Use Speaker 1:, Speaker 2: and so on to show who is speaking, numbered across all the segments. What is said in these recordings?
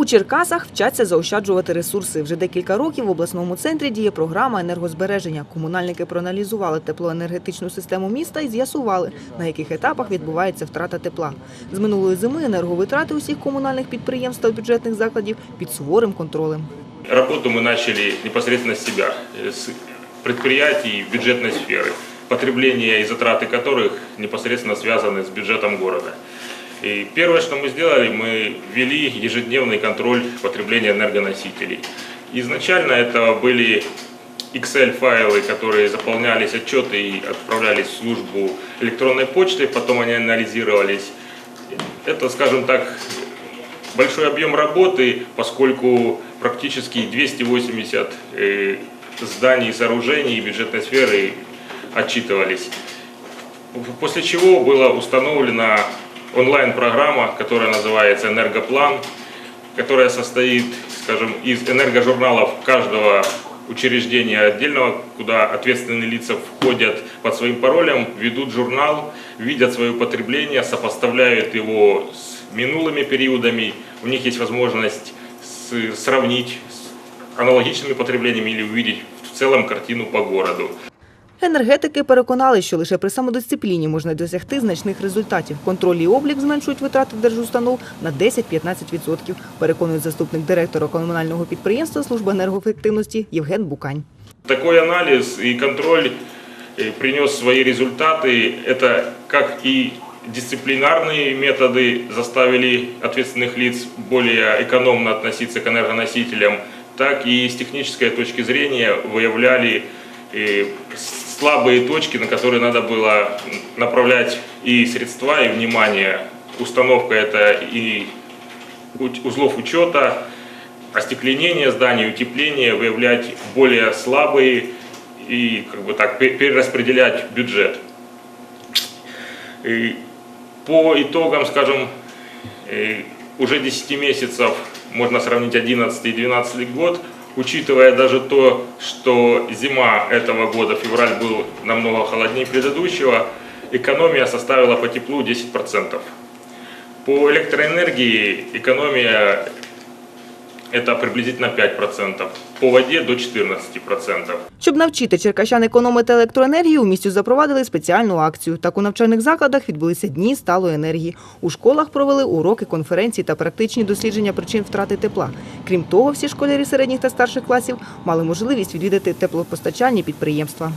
Speaker 1: У Черкасах вчаться заощаджувати ресурси. Вже декілька років в обласному центрі діє програма енергозбереження. Комунальники проаналізували теплоенергетичну систему міста і з'ясували, на яких етапах відбувається втрата тепла. З минулої зими енерговитрати усіх комунальних підприємств та бюджетних закладів під суворим контролем.
Speaker 2: Работу мы начали непосредственно с себя, э, с предприятий бюджетной сферы, потребление и затраты которых непосредственно связаны с бюджетом города. И первое, что мы сделали, мы ввели ежедневный контроль потребления энергоносителей. Изначально это были Excel-файлы, которые заполнялись отчеты и отправлялись в службу электронной почты, потом они анализировались. Это, скажем так, большой объем работы, поскольку практически 280 э, зданий и сооружений бюджетной сферы отчитывались. После чего была установлена онлайн-программа, которая называется «Энергоплан», которая состоит, скажем, из энергожурналов каждого учреждения отдельного, куда ответственные лица входят под своим паролем, ведут журнал, видят свое потребление, сопоставляют его с минулыми периодами. У них есть возможность сравнить с аналогичными потреблениями или увидеть в целом картину по городу.
Speaker 1: Енергетики переконали, що лише при самодисципліні можна досягти значних результатів. Контроль і облік зменшують витрати держустанов на 10-15%, переконує заступник директора комунального підприємства Служби енергоефективності Євген Букань.
Speaker 2: Такой анализ и контроль э, принес свои результаты. Это как и дисциплинарные методы заставили ответственных лиц более экономно относиться к энергоносителям, так и с технической точки зрения выявляли э, слабые точки, на которые надо было направлять и средства, и внимание. Установка это и узлов учета, остекленение зданий, утепление, выявлять более слабые и как бы так пе- перераспределять бюджет. И по итогам, скажем, э, уже 10 месяцев, можно сравнить 11 и 12 год, учитывая даже то, что зима этого года, февраль был намного холоднее предыдущего, экономия составила по теплу 10%. По электроэнергии экономия это приблизительно 5%, по воде до 14%.
Speaker 1: Щоб навчити черкащан економити електроенергію, у місті запровадили спеціальну акцію. Так у навчальних закладах відбулися дні сталої енергії. У школах провели уроки, конференції та практичні дослідження причин втрати тепла. Крім того, всі школярі середніх та старших класів мали можливість відвідати теплопостачальні підприємства.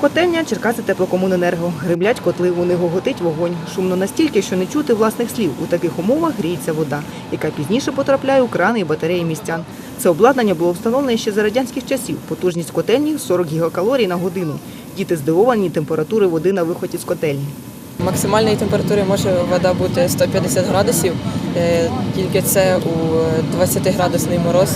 Speaker 1: Котельня Черкаси теплокомуненерго. Гримлять котли, у них гоготить вогонь. Шумно настільки, що не чути власних слів. У таких умовах гріється вода, яка пізніше потрапляє у крани і батареї містян. Це обладнання було встановлене ще за радянських часів. Потужність котельні 40 гігакалорій на годину. Діти здивовані температури води на виході з котельні.
Speaker 3: Максимальної температури може вода бути 150 градусів, е, тільки це у 20-градусний мороз.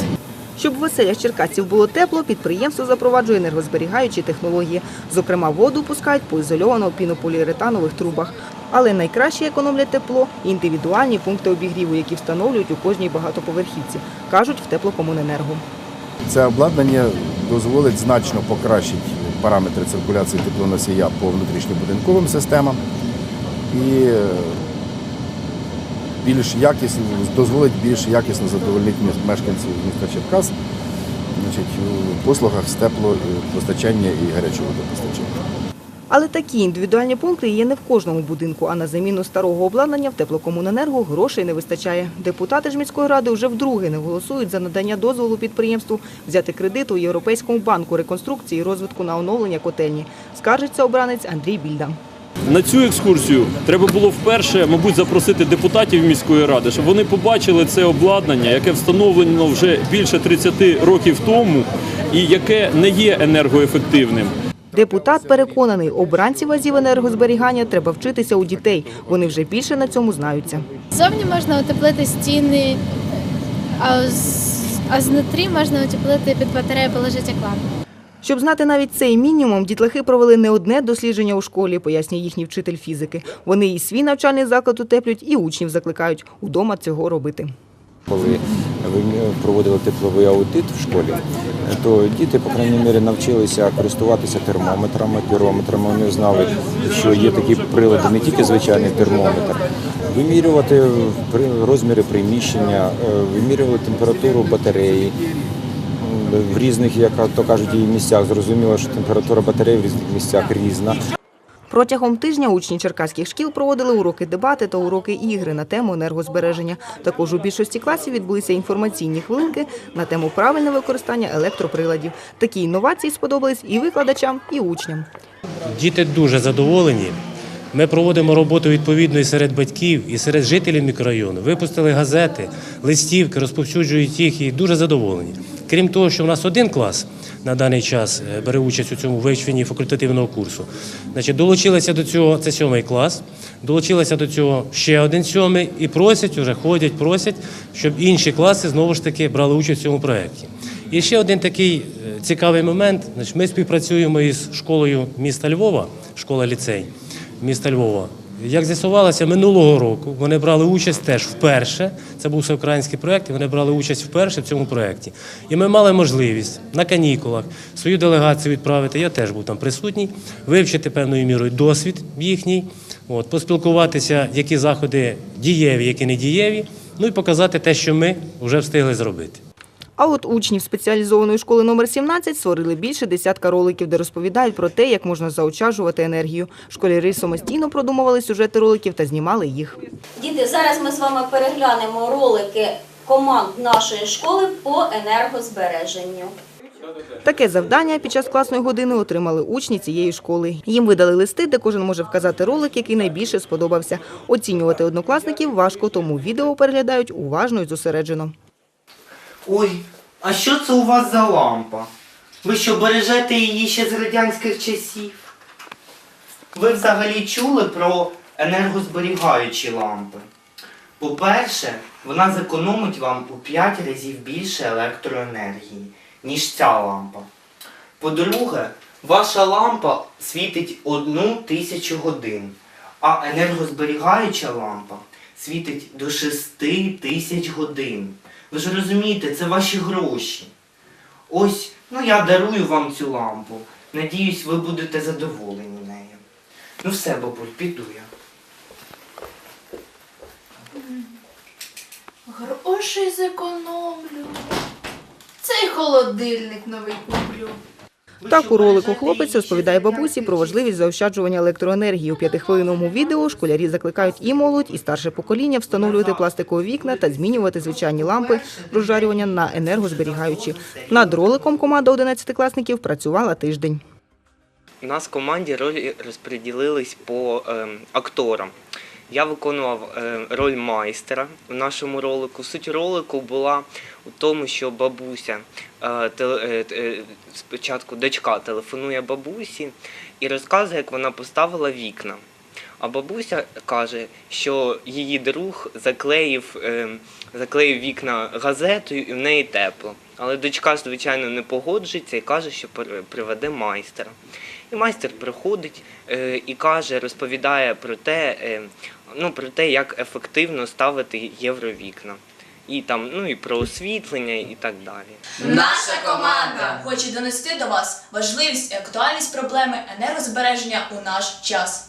Speaker 1: Щоб в оселях черкасців було тепло, підприємство запроваджує енергозберігаючі технології. Зокрема, воду пускають по ізольовано пінополіуретанових трубах. Але найкраще економлять тепло індивідуальні пункти обігріву, які встановлюють у кожній багатоповерхівці, кажуть в теплокомуненерго.
Speaker 4: Це обладнання дозволить значно покращити параметри циркуляції теплоносія по внутрішньобудинковим системам і е, більш якісно дозволить більш якісно задовольнити мешканців міста Черкас значить, у послугах з теплопостачання і гарячого водопостачання.
Speaker 1: Але такі індивідуальні пункти є не в кожному будинку, а на заміну старого обладнання в теплокомуненерго грошей не вистачає. Депутати ж міської ради вже вдруге не голосують за надання дозволу підприємству взяти кредит у Європейському банку реконструкції і розвитку на оновлення котельні. Скаржиться обранець Андрій Більда.
Speaker 5: На цю екскурсію треба було вперше, мабуть, запросити депутатів міської ради, щоб вони побачили це обладнання, яке встановлено вже більше 30 років тому і яке не є енергоефективним.
Speaker 1: Депутат переконаний, обранців азів енергозберігання треба вчитися у дітей. Вони вже більше на цьому знаються.
Speaker 6: Зовні можна утеплити стіни, а, знутрі можна утеплити під батарею, положити екран.
Speaker 1: Щоб знати навіть цей мінімум, дітлахи провели не одне дослідження у школі, пояснює їхній вчитель фізики. Вони і свій навчальний заклад утеплюють, і учнів закликають удома цього робити.
Speaker 7: Коли проводили тепловий аудит в школі, то діти, по крайній мірі, навчилися користуватися термометрами, пірометрами. Вони знали, що є такі прилади, не тільки звичайний термометр, вимірювати розміри приміщення, е, вимірювати температуру батареї в різних, як то кажуть, її місцях. Зрозуміло, що температура батареї в різних місцях різна.
Speaker 1: Протягом тижня учні черкаських шкіл проводили уроки дебати та уроки ігри на тему енергозбереження. Також у більшості класів відбулися інформаційні хвилинки на тему правильне використання електроприладів. Такі інновації сподобались і викладачам, і учням.
Speaker 8: Діти дуже задоволені. Ми проводимо роботу відповідно і серед батьків, і серед жителів мікрорайону. Випустили газети, листівки, розповсюджують їх і дуже задоволені. Крім того, що в нас один клас на даний час е, бере участь у цьому вивченні факультативного курсу. Значить, долучилися до цього, це сьомий клас, долучилися до цього ще один сьомий і просять, уже ходять, просять, щоб інші класи знову ж таки брали участь в цьому проєкті. І ще один такий е, цікавий момент. Значить, ми співпрацюємо із школою міста Львова, школа ліцей міста Львова. Як з'ясувалося, минулого року вони брали участь теж вперше. Це був всеукраїнський проєкт, і вони брали участь вперше в цьому проєкті. І ми мали можливість на канікулах свою делегацію відправити. Я теж був там присутній, вивчити певною мірою досвід їхній, от, поспілкуватися, які заходи дієві, які не дієві, ну і показати те, що ми вже встигли зробити.
Speaker 1: А от учнів спеціалізованої школи номер 17 створили більше десятка роликів, де розповідають про те, як можна заощаджувати енергію. Школярі самостійно продумували сюжети роликів та знімали їх.
Speaker 9: Діти, зараз ми з вами переглянемо ролики команд нашої школи по енергозбереженню.
Speaker 1: Таке завдання під час класної години отримали учні цієї школи. Їм видали листи, де кожен може вказати ролик, який найбільше сподобався. Оцінювати однокласників важко, тому відео переглядають уважно і зосереджено.
Speaker 10: Ой, а що це у вас за лампа? Ви що бережете її ще з радянських часів? Ви взагалі чули про енергозберігаючі лампи? По-перше, вона зекономить вам у 5 разів більше електроенергії, ніж ця лампа. По-друге, ваша лампа світить одну тисячу годин, а енергозберігаюча лампа світить до 6 тисяч годин. Ви ж розумієте, це ваші гроші. Ось, ну я дарую вам цю лампу. Надіюсь, ви будете задоволені нею. Ну все, бабуль, піду я.
Speaker 6: Гроші зекономлю. Цей холодильник новий куплю.
Speaker 1: Так у ролику хлопець розповідає бабусі про важливість заощаджування електроенергії. У п'ятихвилинному відео школярі закликають і молодь, і старше покоління встановлювати пластикові вікна та змінювати звичайні лампи розжарювання на енергозберігаючі. Над роликом команда 11-класників працювала тиждень.
Speaker 11: У нас в команді ролі розподілились по ем, акторам. Я виконував е, роль майстера в нашому ролику. Суть ролику була у тому, що бабуся е, е, спочатку дочка телефонує бабусі і розказує, як вона поставила вікна. А бабуся каже, що її друг заклеїв, е, заклеїв вікна газетою і в неї тепло. Але дочка, звичайно, не погоджується і каже, що при- приведе майстера. І майстер приходить е, і каже, розповідає про те, е, ну, про те, як ефективно ставити євровікна. І там, ну і про освітлення і так далі.
Speaker 12: Наша команда хоче донести до вас важливість і актуальність проблеми енергозбереження у наш час.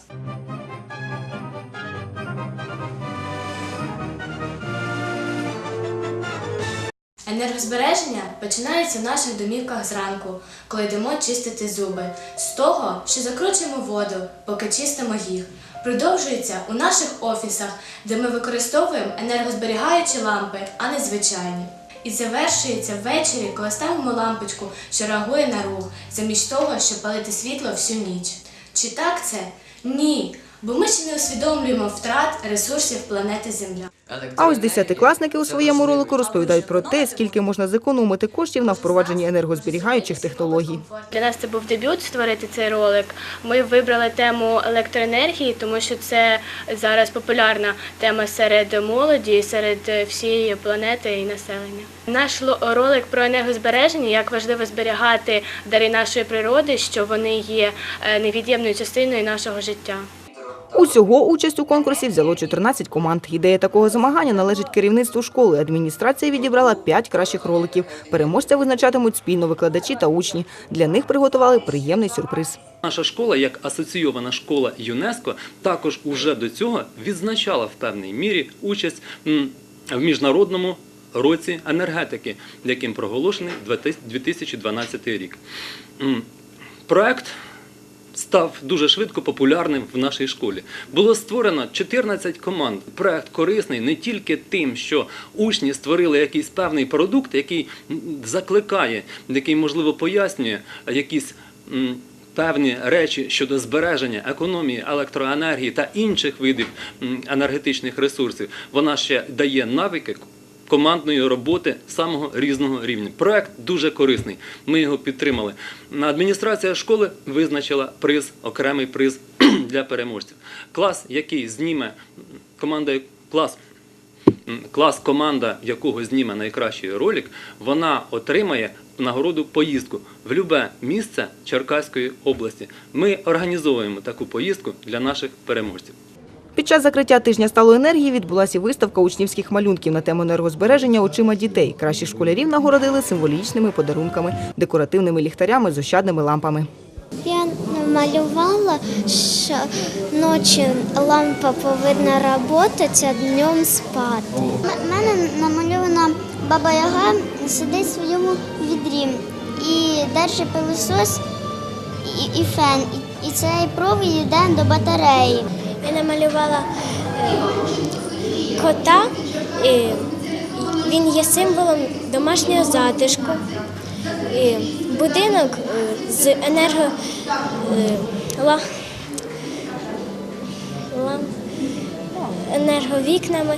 Speaker 6: Енергозбереження починається в наших домівках зранку, коли йдемо чистити зуби. З того, що закручуємо воду, поки чистимо їх. Продовжується у наших офісах, де ми використовуємо енергозберігаючі лампи, а не звичайні. І завершується ввечері, коли ставимо лампочку, що реагує на рух, замість того, щоб палити світло всю ніч. Чи так це? Ні. Бо ми ще не усвідомлюємо втрат ресурсів планети Земля.
Speaker 1: А ось десятикласники у своєму ролику розповідають про те, скільки можна зекономити коштів на впровадженні енергозберігаючих технологій.
Speaker 6: Для нас це був дебют створити цей ролик. Ми вибрали тему електроенергії, тому що це зараз популярна тема серед молоді, серед всієї планети і населення. Наш ролик про енергозбереження, як важливо зберігати дари нашої природи, що вони є е, невід'ємною частиною нашого життя.
Speaker 1: Усього участь у конкурсі взяло 14 команд. Ідея такого змагання належить керівництву школи. Адміністрація відібрала 5 кращих роликів. Переможця визначатимуть спільно викладачі та учні. Для них приготували приємний сюрприз.
Speaker 5: Наша школа, як асоційована школа ЮНЕСКО, також уже до цього відзначала в певній мірі участь в міжнародному році енергетики, яким проголошений 2012 рік. Проект став дуже швидко популярним в нашій школі. Було створено 14 команд. Проект корисний не тільки тим, що учні створили якийсь певний продукт, який закликає, який можливо пояснює якісь. Певні речі щодо збереження економії електроенергії та інших видів енергетичних ресурсів, вона ще дає навики командної роботи самого різного рівня. Проект дуже корисний. Ми його підтримали. Адміністрація школи визначила приз, окремий приз для переможців. Клас, який зніме команда клас. Клас, команда якого зніме найкращий ролик, вона отримає нагороду поїздку в любе місце Черкаської області. Ми організовуємо таку поїздку для наших переможців.
Speaker 1: Під час закриття тижня сталої енергії відбулася виставка учнівських малюнків на тему енергозбереження очима дітей. Кращих школярів нагородили символічними подарунками, декоративними ліхтарями з ощадними лампами.
Speaker 13: Я намалювала, що ночі лампа повинна працювати, а днем спати. У мене намальована баба Яга сидить в своєму відрі і держить пилосос і, фен. І цей провід йде до батареї. Я намалювала кота. Він є символом домашнього затишку. Будинок е, з енерго е, енерговікнами.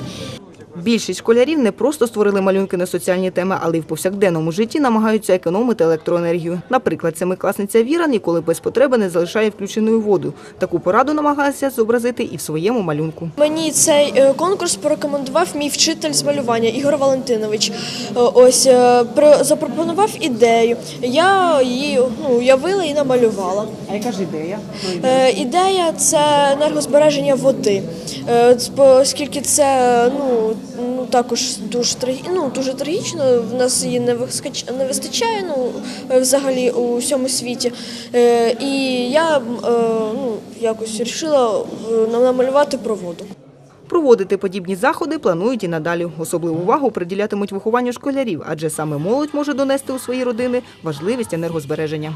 Speaker 1: Більшість школярів не просто створили малюнки на соціальні теми, але й в повсякденному житті намагаються економити електроенергію. Наприклад, семикласниця Віра ніколи без потреби не залишає включеною воду. Таку пораду намагалася зобразити і в своєму малюнку.
Speaker 14: Мені цей е, конкурс порекомендував мій вчитель з малювання Ігор Валентинович. Е, Ось е, запропонував ідею. Я її ну, уявила і намалювала.
Speaker 1: А яка ж ідея?
Speaker 14: Е, Ідея це енергозбереження води, оскільки це ну, ну також дуже ну, дуже трагічно. В нас її не не вистачає ну, взагалі у всьому світі. Е, І я е, ну, якось вирішила е, намалювати про воду.
Speaker 1: Проводити подібні заходи планують і надалі. Особливу увагу приділятимуть вихованню школярів, адже саме молодь може донести у свої родини важливість енергозбереження.